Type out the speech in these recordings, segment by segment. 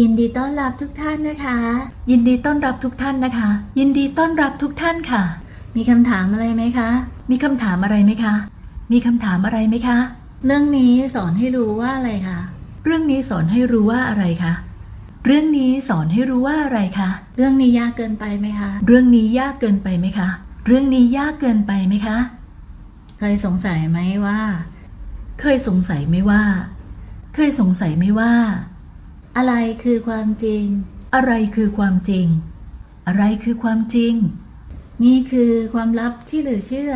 ยินดีต้อนรับทุกท่านนะคะ ยินดีต้อนรับทุกท่านนะคะ ยินดีต้อนรับทุกท่านค่ะ มีคำถามอะไรไหมคะ มีคำถามอะไรไหมคะ มีคำถามอะไรไหมคะ เรื่องนี้สอนให้รู้ว่าอะไรคะ เรื่องนี้สอนให้รู้ว่าอะไรคะ เรื่องนี้สอนให้รู้ว่าอะไรคะ เรื่องนี้ยากเกินไปไหมคะ เรื่องนี้ยากเกินไปไหมคะ เรื่องนี้ยากเกินไปไหมคะ เคยสงสัยไหมว่า เคยสงสัยไหมว่า เคยสงสัยไหมว่า อะไรคือความจริง อะไรคือความจริง อะไรคือความจริง นี่คือความลับที่เหลือเชื่อ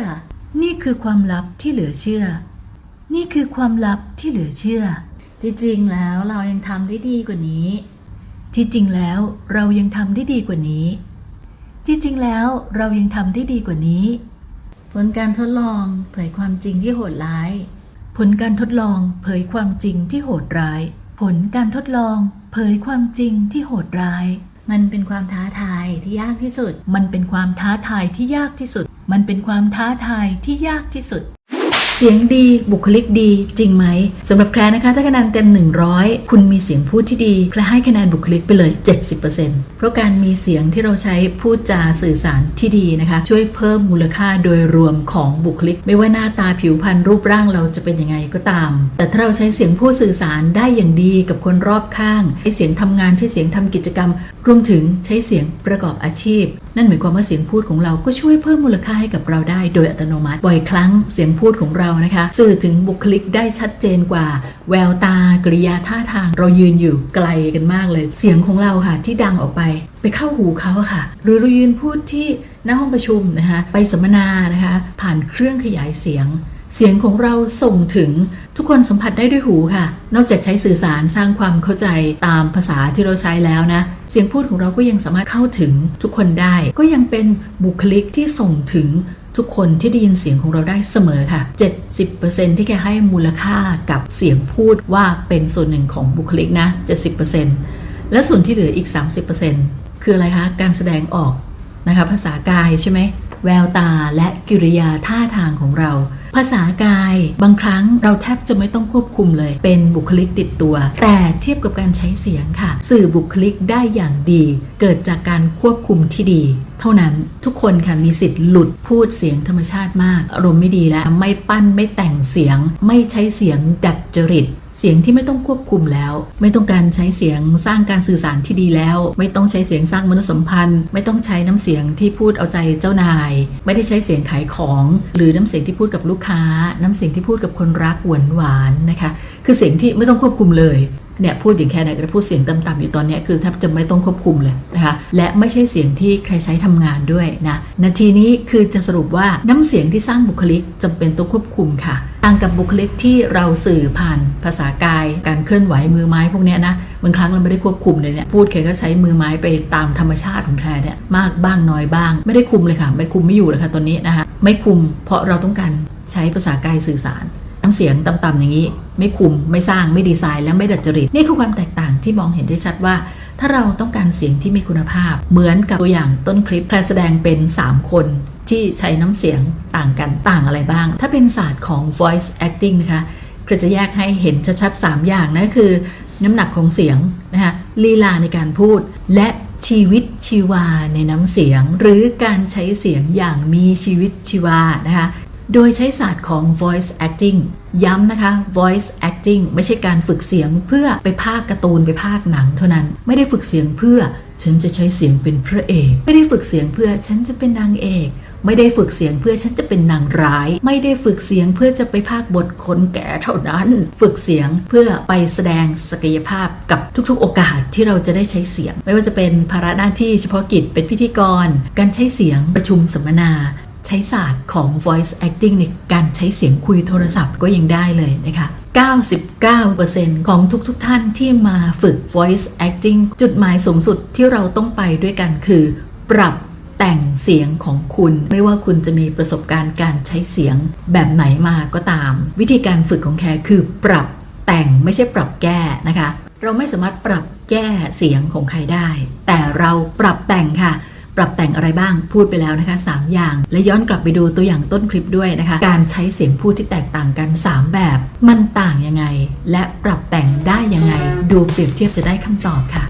นี่คือความลับที่เหลือเชื่อ นี่คือความลับที่เหลือเชื่อ จริงๆแล้วเรายังทำได้ดีกว่านี้ ที่จริงแล้วเรายังทำได้ดีกว่านี้ ที่จริงแล้วเรายังทำได้ดีกว่านี้ ผลการทดลองเผยความจริงที่โหดร้าย ผลการทดลองเผยความจริงที่โหดร้าย ผลการทดลองเผยความจริงที่โหดร้าย มันเป็นความท้าทายที่ยากที่สุด มันเป็นความท้าทายที่ยากที่สุด มันเป็นความท้าทายที่ยากที่สุด สียงดีบุคลิกดีจริงไหมสำหรับแคลนะคะ ถ้าคะแนนเต็ม 100 คุณมีเสียงพูดที่ดีแคลให้คะแนนบุคลิกไปเลย 70%เพราะการมีเสียงที่เราใช้พูดจาสื่อสารที่ดีนะคะ ช่วยเพิ่มมูลค่าโดยรวมของบุคลิก ไม่ว่าหน้าตาผิวพรรณรูปร่างเราจะเป็นยังไงก็ตาม แต่ถ้าเราใช้เสียงพูดสื่อสารได้อย่างดีกับคนรอบข้างใช้เสียงทำงานใช้เสียงทำกิจกรรมรวมถึงใช้เสียงประกอบอาชีพ นั่นหมายความว่าเสียงพูดของเราก็ช่วยเพิ่มมูลค่าให้กับเราได้โดยอัตโนมัติ บ่อยครั้งเสียงพูดของเรานะคะ สื่อถึงบุคลิกได้ชัดเจนกว่า แววตากริยาท่าทาง เรายืนอยู่ไกลกันมากเลย เสียงของเราค่ะที่ดังออกไป ไปเข้าหูเขาค่ะ หรือเรายืนพูดที่หน้าห้องประชุมนะคะไปสัมมนานะคะ ผ่านเครื่องขยายเสียง เสียงของเราส่งถึงทุกคนสัมผัสได้ด้วยหูค่ะ นอกจากใช้สื่อสารสร้างความเข้าใจตามภาษาที่เราใช้แล้วนะ เสียงพูดของเราก็ยังสามารถเข้าถึงทุกคนได้ ก็ยังเป็นบุคลิกที่ส่งถึงทุกคนที่ได้ยินเสียงของเราได้เสมอค่ะ 70%ที่แกให้มูลค่ากับเสียงพูดว่าเป็นส่วนหนึ่งของบุคลิกนะ 70%และส่วนที่เหลืออีก 30%คืออะไรคะ การแสดงออกนะคะ ภาษากายใช่ไหม แววตาและกิริยาท่าทางของเรา ภาษากายบางครั้งเราแทบจะไม่ต้องควบคุมเลย เป็นบุคลิกติดตัว แต่เทียบกับการใช้เสียงค่ะ สื่อบุคลิกได้อย่างดี เกิดจากการควบคุมที่ดี เท่านั้นทุกคนค่ะมีสิทธิ์หลุดพูดเสียงธรรมชาติมาก อารมณ์ไม่ดีแล้วไม่ปั้นไม่แต่งเสียง ไม่ใช้เสียงดัดจริต เสียงที่ไม่ต้องควบคุมแล้ว ไม่ต้องการใช้เสียงสร้างการสื่อสารที่ดีแล้ว ไม่ต้องใช้เสียงสร้างมนุษยสัมพันธ์ ไม่ต้องใช้น้ำเสียงที่พูดเอาใจเจ้านาย ไม่ได้ใช้เสียงขายของ หรือน้ำเสียงที่พูดกับลูกค้า น้ำเสียงที่พูดกับคนรักหวานหวานๆนะคะ คือเสียงที่ไม่ต้องควบคุมเลยเนี่ยพูดอย่างแค่ไหนก็พูดเสียงต่ำๆอยู่ตอนนี้คือแทบจะไม่ต้องควบคุมเลยนะคะและไม่ใช่เสียงที่ใครใช้ทำงานด้วยนะนาทีนี้คือจะสรุปว่าน้ำเสียงที่สร้างบุคลิกจำเป็นต้องควบคุมค่ะ ต่างกับบุคลิกที่เราสื่อผ่านภาษากาย การเคลื่อนไหวมือไม้พวกนี้นะบางครั้งเราไม่ได้ควบคุมเลยเนี่ยพูดแค่ก็ใช้มือไม้ไปตามธรรมชาติของแครเนี่ยมากบ้างน้อยบ้าง ไม่ได้คุมเลยค่ะ ไม่คุมไม่อยู่เลยค่ะตอนนี้นะคะไม่คุมเพราะเราต้องการใช้ภาษากายสื่อสารน้ำเสียงต่ำๆอย่างนี้ ไม่คุมไม่สร้างไม่ดีไซน์และไม่ดัดจริตนี่คือความแตกต่างที่มองเห็นได้ชัดว่า ถ้าเราต้องการเสียงที่มีคุณภาพ เหมือนกับตัวอย่างต้นคลิปแพรแสดงเป็น 3 คน ที่ใช้น้ำเสียงต่างกันต่างอะไรบ้าง ถ้าเป็นศาสตร์ของ voice acting นะคะก็จะแยกให้เห็นชัดๆ3อย่างนั่นก็คือ น้ำหนักของเสียงนะคะลีลาในการพูด และชีวิตชีวาในน้ำเสียง หรือการใช้เสียงอย่างมีชีวิตชีวานะคะโดยใช้ศาสตร์ของ voice acting ย้ำนะคะ voice acting ไม่ใช่การฝึกเสียงเพื่อไปพากย์การ์ตูนไปพากย์หนังเท่านั้น ไม่ได้ฝึกเสียงเพื่อ ฉันจะใช้เสียงเป็นพระเอก ไม่ได้ฝึกเสียงเพื่อฉันจะเป็นนางเอก ไม่ได้ฝึกเสียงเพื่อฉันจะเป็นนางร้าย ไม่ได้ฝึกเสียงเพื่อจะไปพากย์บทคนแก่เท่านั้น ฝึกเสียงเพื่อไปแสดงศักยภาพกับทุกๆ โอกาสที่เราจะได้ใช้เสียง ไม่ว่าจะเป็นภาระหน้าที่เฉพาะกิจเป็นพิธีกร การใช้เสียงประชุมสัมมนาใช้ศาสตร์ของ voice acting ในการใช้เสียงคุยโทรศัพท์ก็ยังได้เลยนะคะ 99%ของทุกๆทท่านที่มาฝึก voice acting จุดหมายสูงสุดที่เราต้องไปด้วยกันคือ ปรับ แต่งเสียงของคุณ ไม่ว่าคุณจะมีประสบการณ์การใช้เสียงแบบไหนมาก็ตาม วิธีการฝึกของแคร์คือปรับแต่งไม่ใช่ปรับแก้นะคะ เราไม่สามารถปรับแก้เสียงของใครได้ แต่เราปรับแต่งค่ะ ปรับแต่งอะไรบ้างพูดไปแล้วนะคะ 3 อย่าง และย้อนกลับไปดูตัวอย่างต้นคลิปด้วยนะคะ การใช้เสียงพูดที่แตกต่างกัน 3 แบบ มันต่างยังไง และปรับแต่งได้ยังไง ดูเปรียบเทียบจะได้คำตอบค่ะ